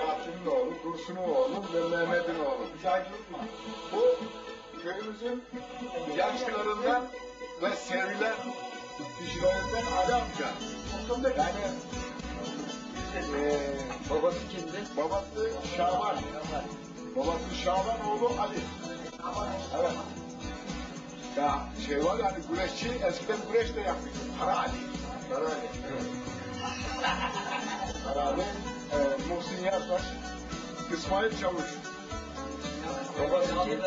Alaaddin'in oğlu, Dursun'un oğlu ve Mehmet'in oğlu. Bu köyümüzün yaşlılarından ve sevilen kişilerinden Ali amca. Yani eee Babası kimdi? babası Şaban. Babası Şaban oğlu Ali. Evet. Ya şey var yani güreşçi eskiden güreş de yapıyordu. Kara Ali. Kara Ali. Evet. Kara Ali. E, Muhsin Yartaş. İsmail Çavuş. Babası kim?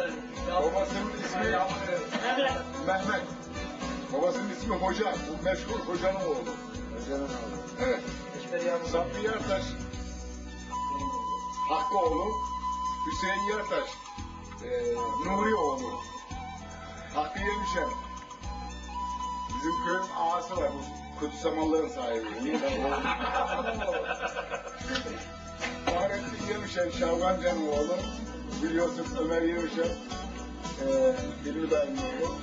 Babasının ismi Mehmet. Babasının ismi Hoca. Bu meşhur hocanın oğlu. Hocanın oğlu. Evet. Sabri Yartaş. Hakkıoğlu. Hüseyin Yartaş. E, Nuri oğlu. Hakkı Yemişen. Bizim köyün ağası var. Bu kutsamalların sahibi. Fahrettin Yemişen, Şavgancan'ın oğlu. Biliyorsun Ömer Yemişen. E, Hilmi oğlu.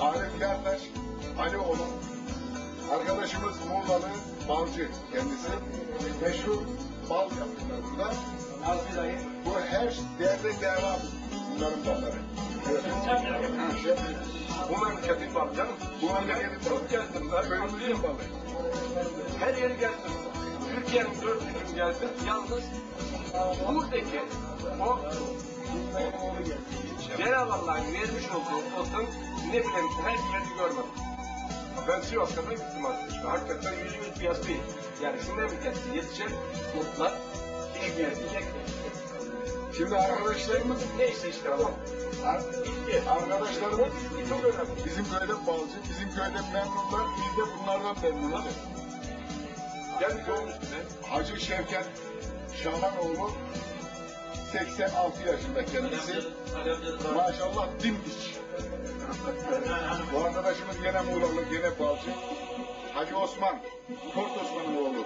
Arif Yartaş, Ali oğlu. Arkadaşımız Muğla'lı balcı kendisi. Meşhur bal yapıyorlar burada. Bu her değerde devam bunların balları. Şey, Bu memleketin balı canım. Bu memleketin. Çok gezdim ben. Köyümüzün balı. Her yeri gezdim. Türkiye'nin dört yüzünü gezdim. Yalnız buradaki o Cenab-ı Allah'ın vermiş olduğu otun ne bileyim her yerde görmedim. Ben Sivas'ta da gittim arkadaşlar. Hakikaten yüzümüz piyas değil. Yani şimdi memleket yetişen otlar hiçbir yerde yok. Şimdi arkadaşlarımız Neyse işte o. Arkadaşlarımız Çok önemli. bizim köyde balcı, bizim köyde memnunlar, biz de bunlardan memnunuz. Gel köyün üstüne. Hacı Şevket Şahanoğlu 86 yaşında kendisi. Maşallah dimdik. Bu arkadaşımız gene Muğla'lı, gene balcı. Hacı Osman, Kort Osman'ın oğlu.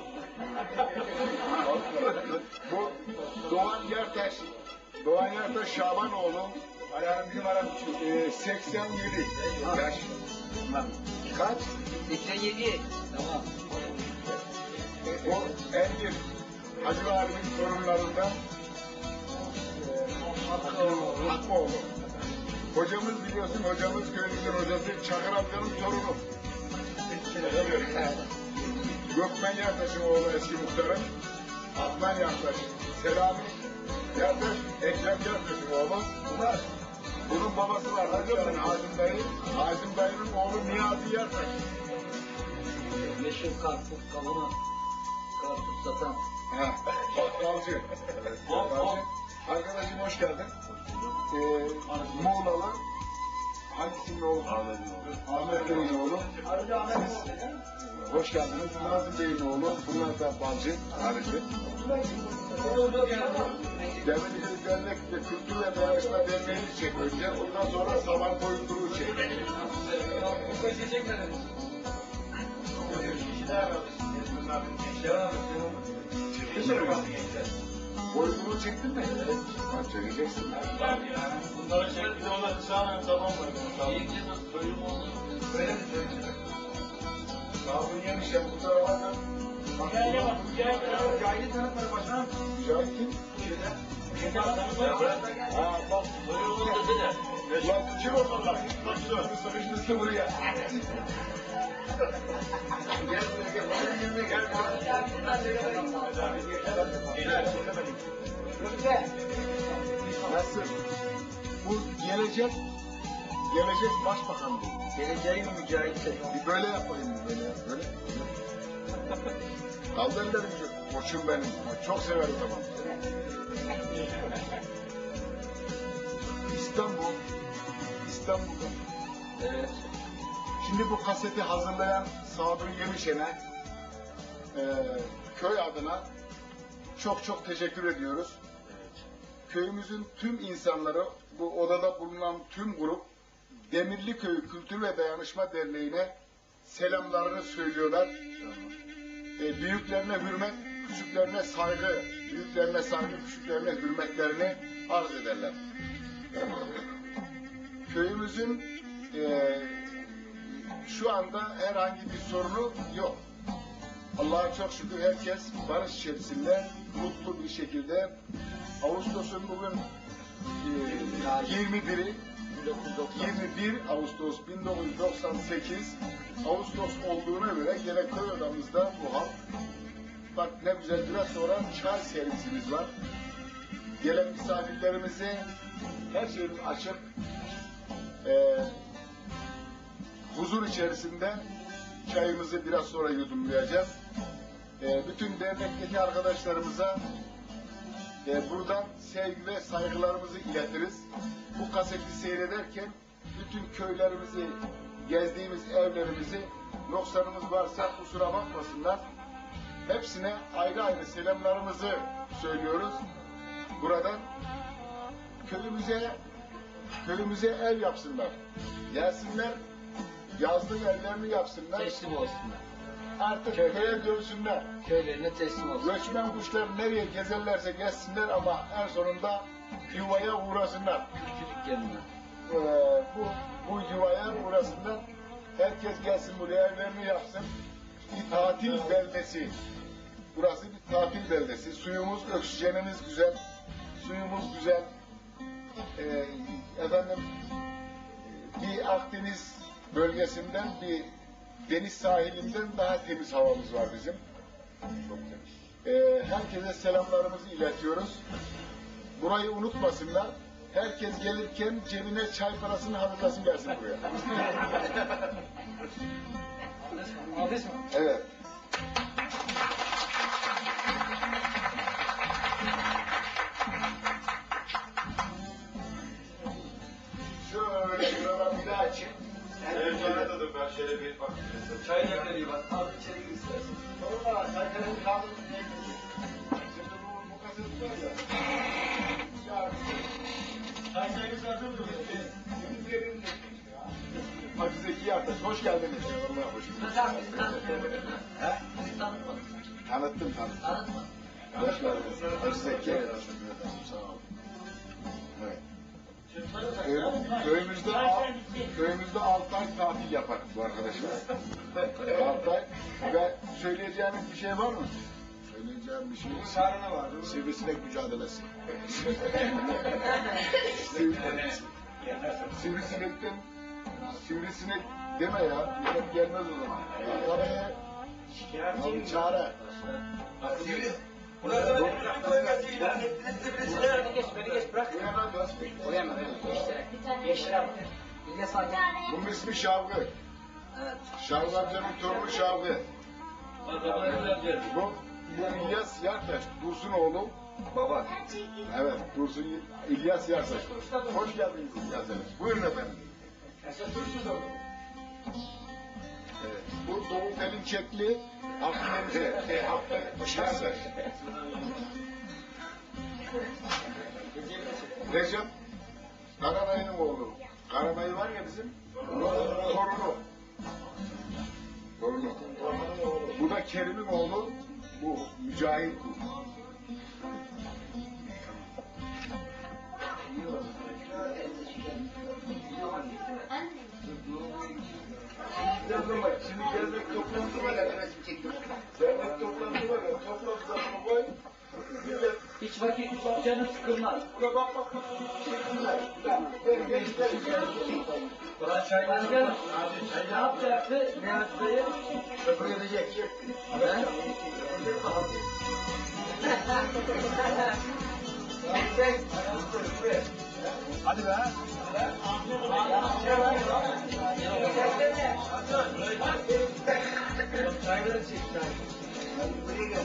Bu Doğan Yertaş, Doğan Yertaş Şabanoğlu. Ayağım bir numara e, 87 yaş. Kaç? 87. Tamam. O Engin Hacı Ali'nin torunlarından e, Hakkıoğlu. Hocamız biliyorsun, hocamız köyümüzün hocası Çakır amcanın torunu. Gökmen Yartaş'ın oğlu eski muhtarım. Adnan Yartaş, Selami Yartaş, Ekrem Yartaş'ın oğlu. Bunlar, bunun babası var, Hacı Hazım Dayı. Hazım Dayı'nın oğlu Niyazi Yartaş. Meşhur karpuz kavunu. Karpuz satan. Ha, bakkalcı. Bakkalcı. Arkadaşım hoş geldin. Ee, Muğla'lı. Hangisinin oğlu. Ahmet Bey'in oğlu. Hoş geldiniz. Nazım Bey'in oğlu. Bunlar da balcı. Harici. Devletli Dernek'te Kültür ve Dayanışma Derneği'ni çek önce. Ondan sonra Saman Koyunduru'yu çek. Çektin mi? Boyunduruğu çektin mi? Ha, çekeceksin. Bunları şey bir de ona kısağına tamam mı? Öyle mi söyleyeceksin? Sabun yemişim bu tarafa da. Gel gel bak gel. Cahili tanıtmadı başkanım. Cahil kim? Ha bak. Ulan kim o bunlar? Şu sıkışmıştı buraya. Gel buraya gel. Girme gel. Nasıl? Bu gelecek, gelecek başbakan bu. Geleceğin mücahitleri. Bir böyle yapayım böyle yap, böyle. Kaldır ellerini şu. Koçum benim. Çok severim tamam. İstanbul. İstanbul'da. Evet. Şimdi bu kaseti hazırlayan Sabri Yemişen'e e, köy adına çok çok teşekkür ediyoruz. Köyümüzün tüm insanları, bu odada bulunan tüm grup Demirli Köy Kültür ve Dayanışma Derneği'ne selamlarını söylüyorlar. E, büyüklerine hürmet, küçüklerine saygı, büyüklerine saygı, küçüklerine hürmetlerini arz ederler. Köyümüzün e, şu anda herhangi bir sorunu yok. Allah'a çok şükür herkes barış içerisinde mutlu bir şekilde Ağustos'un bugün e, 21'i 21 Ağustos 1998 Ağustos olduğuna göre gene köy odamızda bu hal. Bak ne güzel biraz sonra çay servisimiz var. Gelen misafirlerimize her şeyimiz açık. Ee, huzur içerisinde çayımızı biraz sonra yudumlayacağız. Ee, bütün dernekteki arkadaşlarımıza e, buradan sevgi ve saygılarımızı iletiriz. Bu kaseti seyrederken bütün köylerimizi, gezdiğimiz evlerimizi noksanımız varsa kusura bakmasınlar. Hepsine ayrı ayrı selamlarımızı söylüyoruz. Buradan köyümüze köyümüze ev yapsınlar. Gelsinler, yazlık evlerini yapsınlar. Teslim olsunlar. Artık köye dönsünler. Köylerine teslim olsunlar. Göçmen kuşlar nereye gezerlerse gezsinler ama en sonunda yuvaya uğrasınlar. Küçük yanına. Ee, bu, bu yuvaya uğrasınlar. Herkes gelsin buraya evlerini yapsın. Bir tatil beldesi. Burası bir tatil beldesi. Suyumuz, oksijenimiz güzel. Suyumuz güzel. Ee, efendim bir Akdeniz bölgesinden bir deniz sahilinden daha temiz havamız var bizim. Çok temiz. Ee, herkese selamlarımızı iletiyoruz. Burayı unutmasınlar. Herkes gelirken cebine çay parasını hazırlasın gelsin buraya. Aldınız mı? Evet. Şöyle şuradan bir daha açın. Evet, anladım ben şöyle bir bak. Çay vereyim bak. Al içeri istersen. Sonra sayfanın kaldığını Şimdi hoş geldiniz. Allah hoş bulduk. Hocam bizi tanıtmadın. He? Bizi tanıtmadın. Tanıttım, tanıttım. Tanıtmadın. Hoş geldiniz. Hacı Zeki. Sağ olun. Evet. Köyümüzde, köyümüzde 6 ay tatil yapar bu arkadaşımız. 6 ay. Ve söyleyeceğiniz bir şey var mı? Söyleyeceğim bir şey. Sarına var. Sivrisinek mücadelesi. Sivrisinek. Sivrisinekten sivrisinek deme ya. Millet gelmez o zaman. Karaya al çare. Beni geç, beni geç bırak. Oraya mı? Geçlere bak. İlyas abi. Bunun ismi Şavgı. Şavgı amcanın torunu Şavgı. Bu, bu İlyas Yartaş, Dursun oğlu. Baba. Evet, Dursun İlyas Yartaş. Hoş geldiniz İlyas Yartaş. Buyurun efendim. Evet. Akdeniz, e, Akdeniz, Yartaş. Recep, Karadayı'nın oğlu. Karadayı var ya bizim, torunu. Torunu. Bu da Kerim'in oğlu, bu Mücahit. Şimdi dernek toplantı var ya, dernek toplantı var ya, toplantıda koy, millet Hiç vakit yok, canım sıkılmaz. bak bak bak, çekimler, ben gençler Ulan çaylar gel. Ne yapacaktı? Ne yaptı? Kabul edecek. He? Hadi be. Çayları çek. çay. Buraya